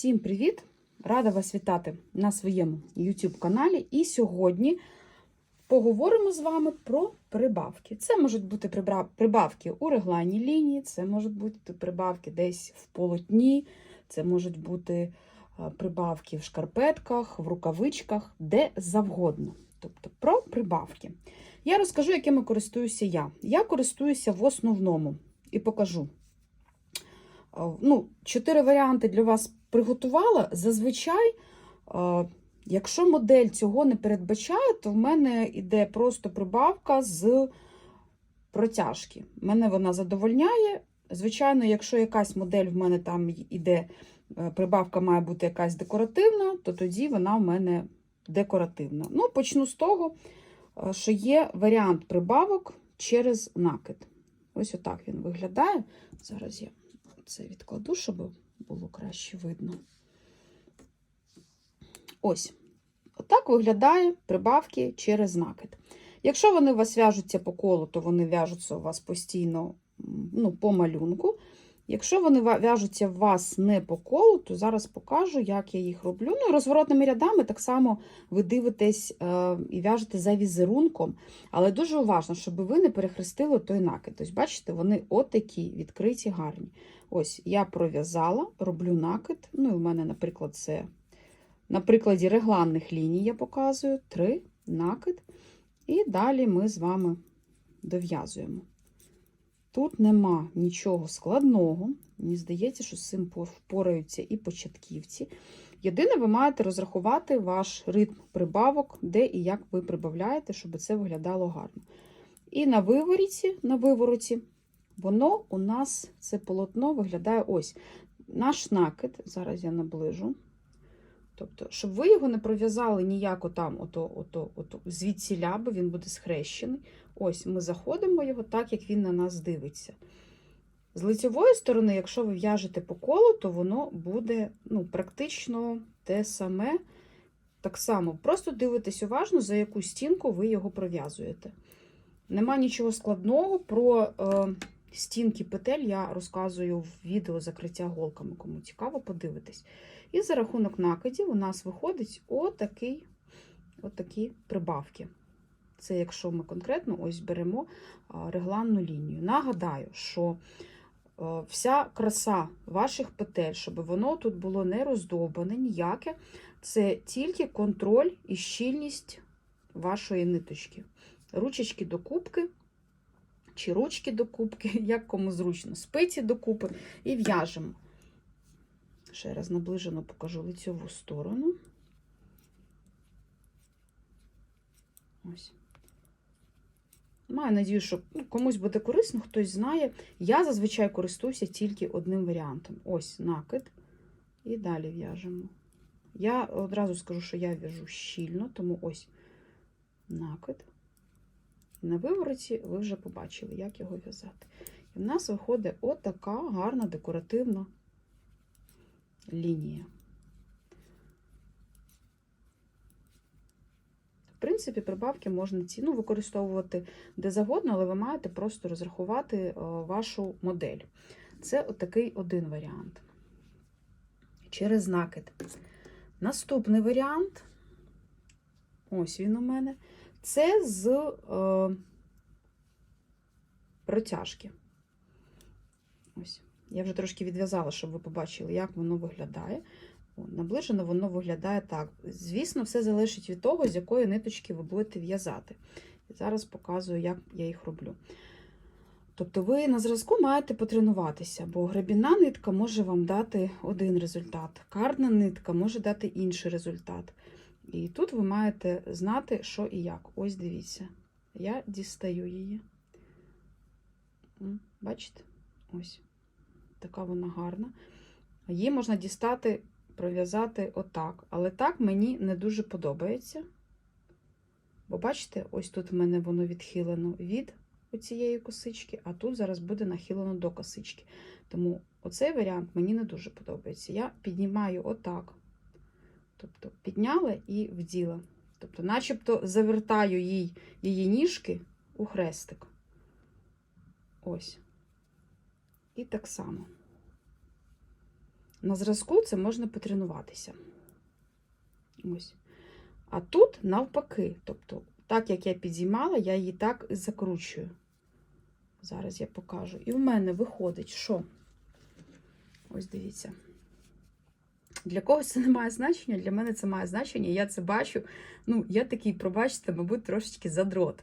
Всім привіт! Рада вас вітати на своєму YouTube каналі. І сьогодні поговоримо з вами про прибавки. Це можуть бути прибавки у регланній лінії, це можуть бути прибавки десь в полотні, це можуть бути е, прибавки в шкарпетках, в рукавичках, де завгодно. Тобто про прибавки. Я розкажу, якими користуюся я. Я користуюся в основному і покажу. Е, Ну, чотири варіанти для вас приготувала. Зазвичай, е, якщо модель цього не передбачає, то в мене йде просто прибавка з протяжки. Мене вона задовольняє. Звичайно, якщо якась модель в мене там іде, е, прибавка має бути якась декоративна, то тоді вона в мене декоративна. Ну, почну з того, що є варіант прибавок через накид. Ось отак він виглядає. Зараз я це відкладу, щоб було краще видно. Ось. Отак виглядає прибавки через накид. Якщо вони у вас в'яжуться по колу, то вони в'яжуться у вас постійно ну, по малюнку. Якщо вони в'яжуться у вас не по колу, то зараз покажу, як я їх роблю. Ну, і розворотними рядами так само ви дивитесь е, і в'яжете за візерунком, але дуже уважно, щоб ви не перехрестили той накид. Ось, бачите, вони отакі відкриті, гарні. Ось я пров'язала, роблю накид. Ну, і в мене, наприклад, це на прикладі регланних ліній я показую три накид. І далі ми з вами дов'язуємо. Тут нема нічого складного. Мені здається, що з цим впораються і початківці. Єдине, ви маєте розрахувати ваш ритм прибавок, де і як ви прибавляєте, щоб це виглядало гарно. І на вивороті, на вивороті воно у нас, це полотно, виглядає ось. Наш накид, зараз я наближу. Тобто, щоб ви його не пров'язали ніяко там, ото, ото, ото, звідсіля, бо він буде схрещений. Ось ми заходимо його так, як він на нас дивиться. З лицевої сторони, якщо ви в'яжете по колу, то воно буде ну, практично те саме. Так само, просто дивитесь уважно, за яку стінку ви його пров'язуєте. Нема нічого складного. Про е, стінки петель я розказую в відео закриття голками, кому цікаво, подивитись. І за рахунок накидів у нас виходить отакий, отакі прибавки. Це якщо ми конкретно ось беремо регланну лінію. Нагадаю, що вся краса ваших петель, щоб воно тут було не роздовбане, ніяке, це тільки контроль і щільність вашої ниточки. Ручечки до кубки, чи ручки до кубки, як кому зручно, спиці до купи, і в'яжемо. Ще раз наближено покажу лицьову сторону. Ось. Маю надію, що ну, комусь буде корисно, хтось знає. Я зазвичай користуюся тільки одним варіантом. Ось накид. І далі в'яжемо. Я одразу скажу, що я в'яжу щільно, тому ось накид. На вивороті ви вже побачили, як його в'язати. І в нас виходить отака гарна декоративна лінія. В принципі, прибавки можна ці, ну, використовувати де завгодно, але ви маєте просто розрахувати е, вашу модель. Це отакий один варіант. Через накид. Наступний варіант, ось він у мене, це з е, протяжки. Ось. Я вже трошки відв'язала, щоб ви побачили, як воно виглядає. О, наближено воно виглядає так. Звісно, все залежить від того, з якої ниточки ви будете в'язати. Зараз показую, як я їх роблю. Тобто, ви на зразку маєте потренуватися, бо гребінна нитка може вам дати один результат, кардна нитка може дати інший результат. І тут ви маєте знати, що і як. Ось дивіться, я дістаю її. Бачите? Ось. Така вона гарна. Її можна дістати, пров'язати отак. Але так мені не дуже подобається. Бо бачите, ось тут в мене воно відхилено від цієї косички, а тут зараз буде нахилено до косички. Тому оцей варіант мені не дуже подобається. Я піднімаю отак. Тобто підняла і вділа. Тобто, начебто завертаю їй її ніжки у хрестик. Ось. І так само. На зразку це можна потренуватися. Ось. А тут навпаки. Тобто, так як я підіймала, я її так закручую. Зараз я покажу. І в мене виходить, що? Ось дивіться. Для когось це не має значення, для мене це має значення, я це бачу. Ну, я такий, пробачте, мабуть, трошечки задрот.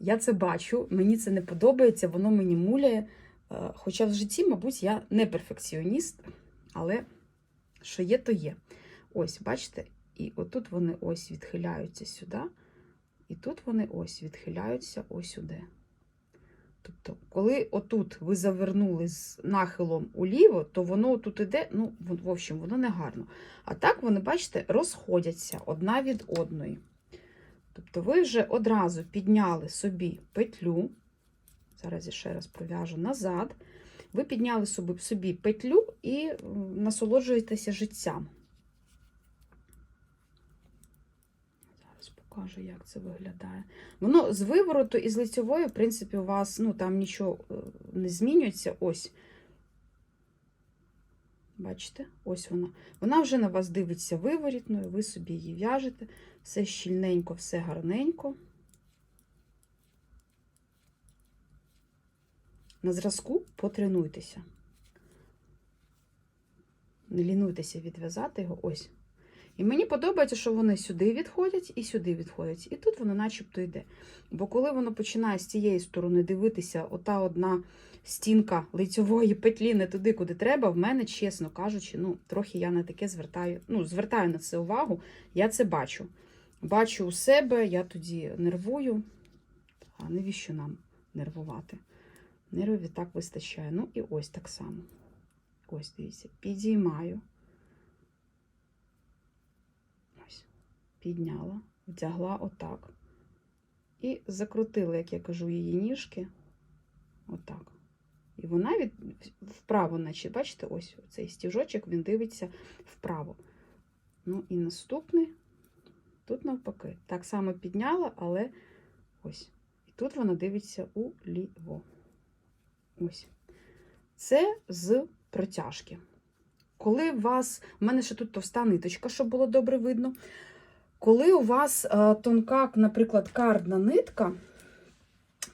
Я це бачу, мені це не подобається, воно мені муляє. Е, Хоча в житті, мабуть, я не перфекціоніст, але що є, то є. Ось, бачите, і отут вони ось відхиляються сюди, і тут вони ось відхиляються ось сюди. Тобто, коли отут ви завернули з нахилом уліво, то воно тут іде, ну, в общем, воно не гарно. А так вони, бачите, розходяться одна від одної. Тобто, ви вже одразу підняли собі петлю. Зараз я ще раз пров'яжу назад. Ви підняли собі, собі петлю і насолоджуєтеся життям. Зараз покажу, як це виглядає. Воно з вивороту і з лицьової, в принципі, у вас ну, там нічого е, не змінюється. Ось. Бачите, ось вона. Вона вже на вас дивиться виворітною, ви собі її в'яжете. Все щільненько, все гарненько. На зразку потренуйтеся. Не лінуйтеся відв'язати його. Ось. І мені подобається, що вони сюди відходять і сюди відходять. І тут воно начебто йде. Бо коли воно починає з цієї сторони дивитися, ота одна стінка лицьової петлі не туди, куди треба, в мене, чесно кажучи, ну, трохи я на таке звертаю, ну, звертаю на це увагу, я це бачу. Бачу у себе, я тоді нервую. А навіщо нам нервувати? Нервів так вистачає. Ну і ось так само. Ось, дивіться, підіймаю. Ось, підняла, вдягла отак. І закрутила, як я кажу, її ніжки. Отак. І вона від вправо, наче, бачите, ось цей стіжочок, він дивиться вправо. Ну і наступний, тут навпаки. Так само підняла, але ось. І тут вона дивиться уліво. Ось. Це з протяжки. Коли у вас, у мене ще тут товста ниточка, щоб було добре видно. Коли у вас е, тонка, наприклад, кардна нитка,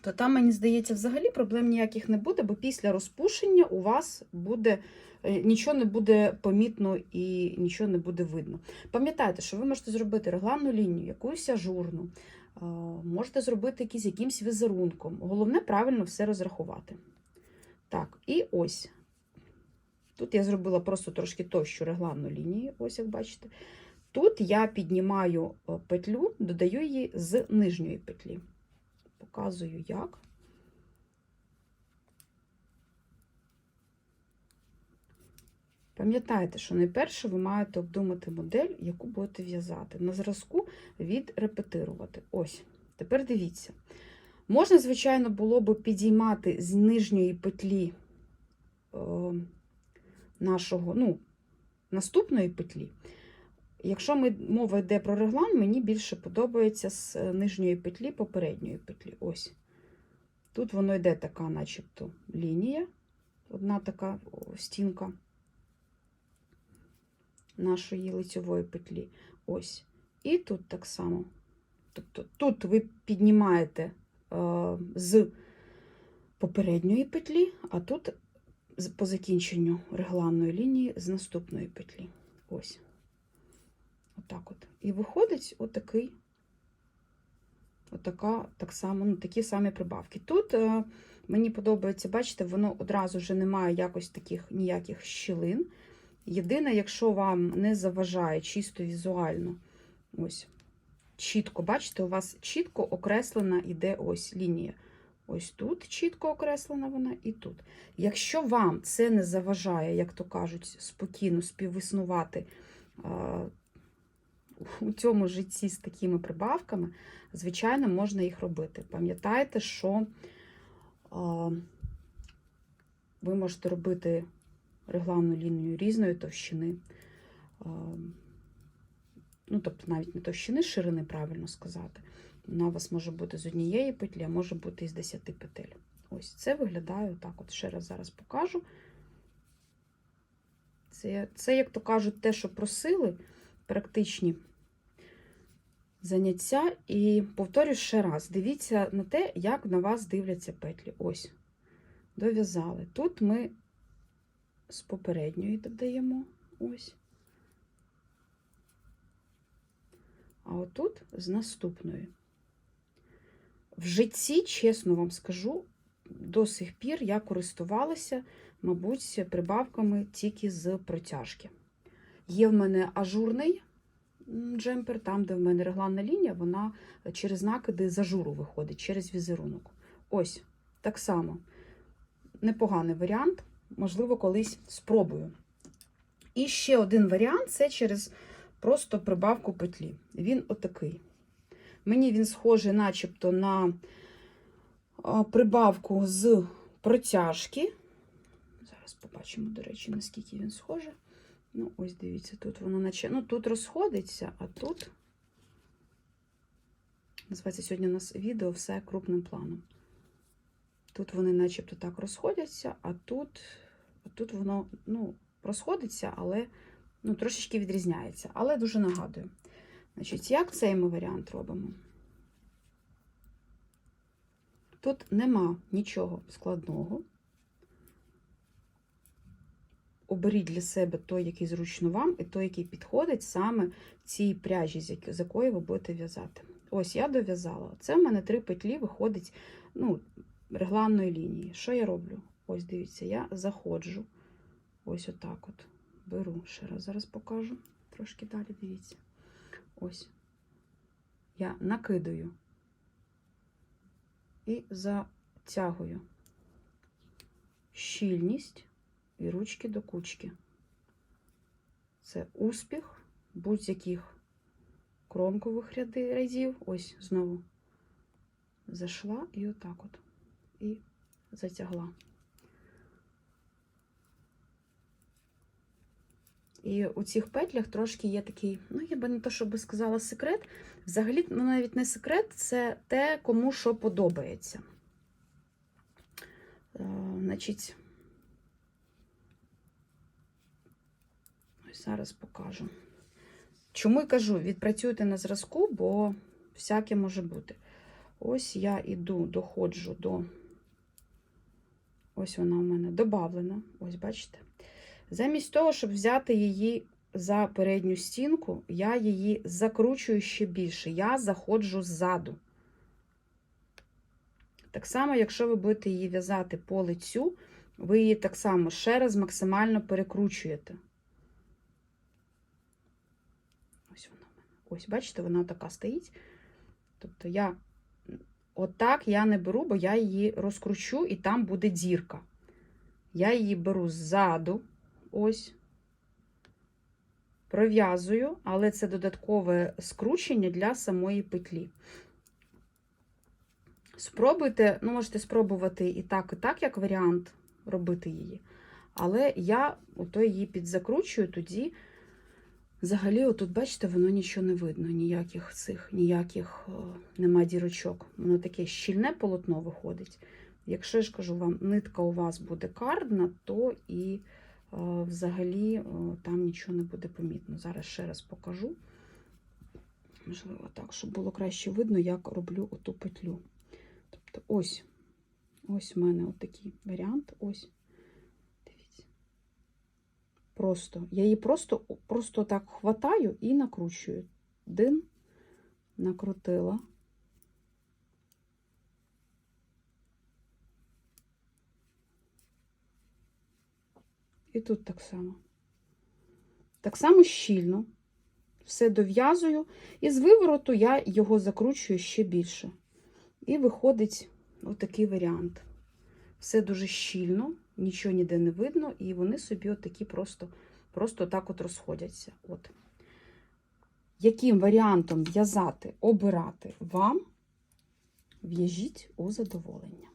то там, мені здається, взагалі проблем ніяких не буде, бо після розпушення у вас буде е, нічого не буде помітно і нічого не буде видно. Пам'ятайте, що ви можете зробити регланну лінію, якусь ажурну, е, можете зробити якийсь, якимсь візерунком. Головне правильно все розрахувати. Так, і ось. Тут я зробила просто трошки товщу регланну лінію, ось як бачите. Тут я піднімаю е, петлю, додаю її з нижньої петлі. Показую як. Пам'ятайте, що найперше ви маєте обдумати модель, яку будете в'язати. На зразку відрепетирувати. Ось. Тепер дивіться. Можна, звичайно, було би підіймати з нижньої петлі е, нашого, ну, наступної петлі. Якщо ми, мова йде про реглан, мені більше подобається з е, нижньої петлі попередньої петлі. Ось. Тут воно йде така, начебто, лінія, одна така стінка нашої лицьової петлі. Ось. І тут так само. Тобто тут ви піднімаєте з попередньої петлі, а тут по закінченню регланної лінії з наступної петлі. Ось. Отак от. І виходить отакий, отака, так само, ну, такі самі прибавки. Тут е, мені подобається, бачите, воно одразу вже немає якось таких ніяких щілин. Єдине, якщо вам не заважає чисто візуально, ось, чітко, бачите, у вас чітко окреслена іде ось лінія. Ось тут чітко окреслена вона і тут. Якщо вам це не заважає, як то кажуть, спокійно співіснувати у цьому житті з такими прибавками, звичайно, можна їх робити. Пам'ятайте, що ви можете робити регланну лінію різної товщини. Ну, тобто навіть не товщини, ширини, правильно сказати. Вона у вас може бути з однієї петлі, а може бути із 10 петель. Ось це виглядає так. От ще раз зараз покажу. Це, це, як то кажуть, те, що просили, практичні заняття. І повторюю ще раз: дивіться на те, як на вас дивляться петлі. Ось. Дов'язали. Тут ми з попередньої додаємо. Ось. А отут з наступної. В житті, чесно вам скажу, до сих пір я користувалася, мабуть, прибавками тільки з протяжки. Є в мене ажурний джемпер, там, де в мене регланна лінія, вона через накиди з ажуру виходить, через візерунок. Ось, так само. Непоганий варіант, можливо, колись спробую. І ще один варіант це через просто прибавку петлі. Він отакий. Мені він схожий, начебто, на прибавку з протяжки. Зараз побачимо, до речі, наскільки він схожий. Ну, ось дивіться, тут воно наче. Ну, тут розходиться, а тут. Називається сьогодні у нас відео все крупним планом. Тут вони начебто так розходяться, а тут, тут воно ну, розходиться, але ну, трошечки відрізняється. Але дуже нагадую. Значить, як цей ми варіант робимо? Тут нема нічого складного. Оберіть для себе той, який зручно вам, і той, який підходить саме цій пряжі, з якої ви будете в'язати. Ось я дов'язала. Це в мене три петлі виходить ну, регланної лінії. Що я роблю? Ось дивіться, я заходжу. Ось отак от. Беру ще раз, зараз покажу. Трошки далі дивіться. Ось. Я накидаю і затягую щільність і ручки до кучки. Це успіх будь-яких кромкових ряди, разів. Ось знову зайшла і отак от. І затягла. І у цих петлях трошки є такий, ну, я би не то, щоб сказала секрет. Взагалі, ну, навіть не секрет, це те, кому що подобається. Е, значить, ось зараз покажу. Чому й кажу, відпрацюйте на зразку, бо всяке може бути. Ось я іду, доходжу до. Ось вона у мене добавлена. Ось, бачите? Замість того, щоб взяти її за передню стінку, я її закручую ще більше. Я заходжу ззаду. Так само, якщо ви будете її в'язати по лицю, ви її так само ще раз максимально перекручуєте. Ось вона. Ось, бачите, вона така стоїть. Тобто я отак я не беру, бо я її розкручу, і там буде дірка. Я її беру ззаду. Ось. Пров'язую, але це додаткове скручення для самої петлі. Спробуйте, ну, можете спробувати і так, і так, як варіант робити її. Але я ото її підзакручую, тоді, взагалі, отут, бачите, воно нічого не видно, ніяких цих, ніяких нема дірочок. Воно таке щільне полотно виходить. Якщо я ж кажу вам, нитка у вас буде кардна, то і взагалі там нічого не буде помітно. Зараз ще раз покажу. Можливо, так, щоб було краще видно, як роблю оту петлю. Тобто, ось ось у мене отакий варіант. Ось. Дивіться. Просто, я її просто просто так хватаю і накручую. Дин, накрутила. І тут так само. Так само щільно. Все дов'язую, і з вивороту я його закручую ще більше. І виходить отакий варіант. Все дуже щільно, нічого ніде не видно, і вони собі отакі просто просто так от розходяться. От. Яким варіантом в'язати, обирати вам, в'яжіть у задоволення.